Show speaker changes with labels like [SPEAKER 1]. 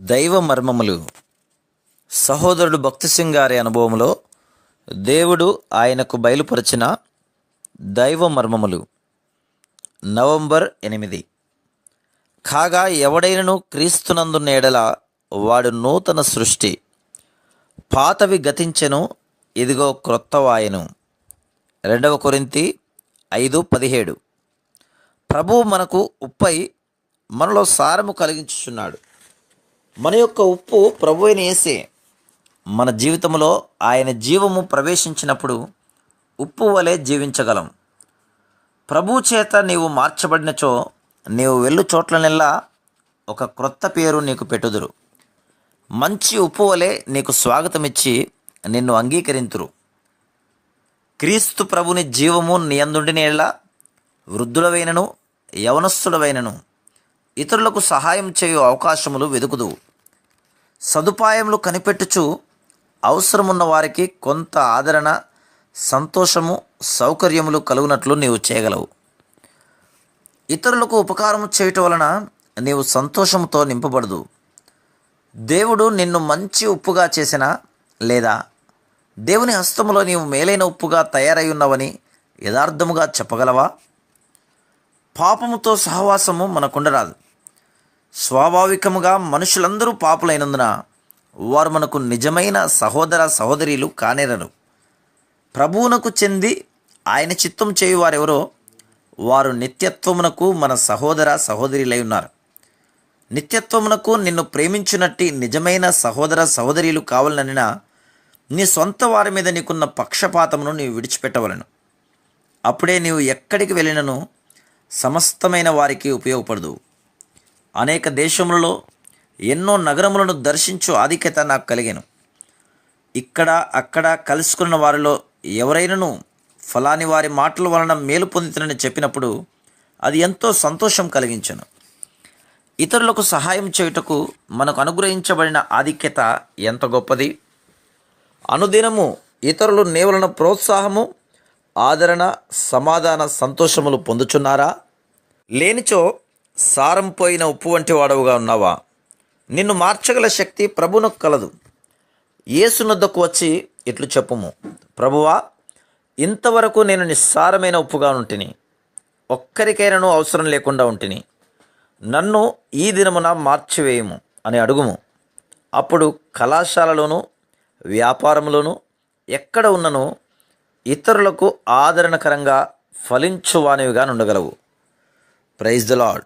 [SPEAKER 1] దైవ మర్మములు. సహోదరుడు భక్తి సింగ్ గారి అనుభవంలో దేవుడు ఆయనకు బయలుపరిచిన దైవ మర్మములు. నవంబర్ ఎనిమిది. కాగా ఎవడైనను క్రీస్తునందున్న ఎడల వాడు నూతన సృష్టి. పాతవి గతించెను ఇదిగో క్రొత్తవాయను. రెండవ కొరింతి ఐదు పదిహేడు. ప్రభువు మనకు ఉప్పై మనలో సారము కలిగించుచున్నాడు. మన యొక్క ఉప్పు ప్రభు అయిన మన జీవితంలో ఆయన జీవము ప్రవేశించినప్పుడు ఉప్పు వలె జీవించగలం. ప్రభు చేత నీవు మార్చబడినచో నీవు వెళ్ళు చోట్లనెల్లా ఒక క్రొత్త పేరు నీకు పెట్టుదురు. మంచి ఉప్పు వలె నీకు స్వాగతమిచ్చి నిన్ను అంగీకరింతురు. క్రీస్తు ప్రభుని జీవము నియందుండినేలా వృద్ధుడవైనను యవనస్తుడవైనను ఇతరులకు సహాయం చేయు అవకాశములు వెదుకుదు సదుపాయములు కనిపెట్టుచు అవసరమున్న వారికి కొంత ఆదరణ సంతోషము సౌకర్యములు కలుగునట్లు నీవు చేయగలవు. ఇతరులకు ఉపకారం చేయటం వలన నీవు సంతోషంతో నింపబడదు. దేవుడు నిన్ను మంచి ఉప్పుగా చేసిన లేదా దేవుని హస్తములో నీవు మేలైన ఉప్పుగా తయారై ఉన్నవని యథార్థముగా చెప్పగలవా? పాపముతో సహవాసము మనకుండరాదు. స్వాభావికముగా మనుషులందరూ పాపులైనందున వారు మనకు నిజమైన సహోదర సహోదరీలు కానేరరు. ప్రభువునకు చెంది ఆయన చిత్తం చేయువారెవరో వారు నిత్యత్వమునకు మన సహోదర సహోదరులై ఉన్నారు. నిత్యత్వమునకు నిన్ను ప్రేమించునట్టి నిజమైన సహోదర సహోదరీలు కావాలననినా నీ సొంత వారి మీద నీకున్న పక్షపాతమును నీవు విడిచిపెట్టవలను. అప్పుడే నీవు ఎక్కడికి వెళ్ళినను సమస్తమైన వారికి ఉపయోగపడదు. అనేక దేశములలో ఎన్నో నగరములను దర్శించు ఆధిక్యత నాకు కలిగాను. ఇక్కడ అక్కడ కలుసుకున్న వారిలో ఎవరైనాను ఫలాని వారి మాటల వలన మేలు పొందుతునని చెప్పినప్పుడు అది ఎంతో సంతోషం కలిగించను. ఇతరులకు సహాయం చేయుటకు మనకు అనుగ్రహించబడిన ఆధిక్యత ఎంత గొప్పది? అనుదినము ఇతరులు నేవలను ప్రోత్సాహము ఆదరణ సమాధాన సంతోషములు పొందుచున్నారా? లేనిచో సారం పోయిన ఉప్పు వంటి వాడవుగా ఉన్నావా? నిన్ను మార్చగల శక్తి ప్రభునకు కలదు. ఏసునొద్దకు వచ్చి ఇట్లు చెప్పుము. ప్రభువా ఇంతవరకు నేను నిస్సారమైన ఉప్పుగా ఉంటిని. ఒక్కరికైనాను అవసరం లేకుండా ఉంటిని. నన్ను ఈ దినమున మార్చివేయము అని అడుగుము. అప్పుడు కళాశాలలోను వ్యాపారంలోను ఎక్కడ ఉన్నను ఇతరులకు ఆదరణకరంగా ఫలించువానివిగా ఉండగలవు ప్రైజ్ ద లాడ్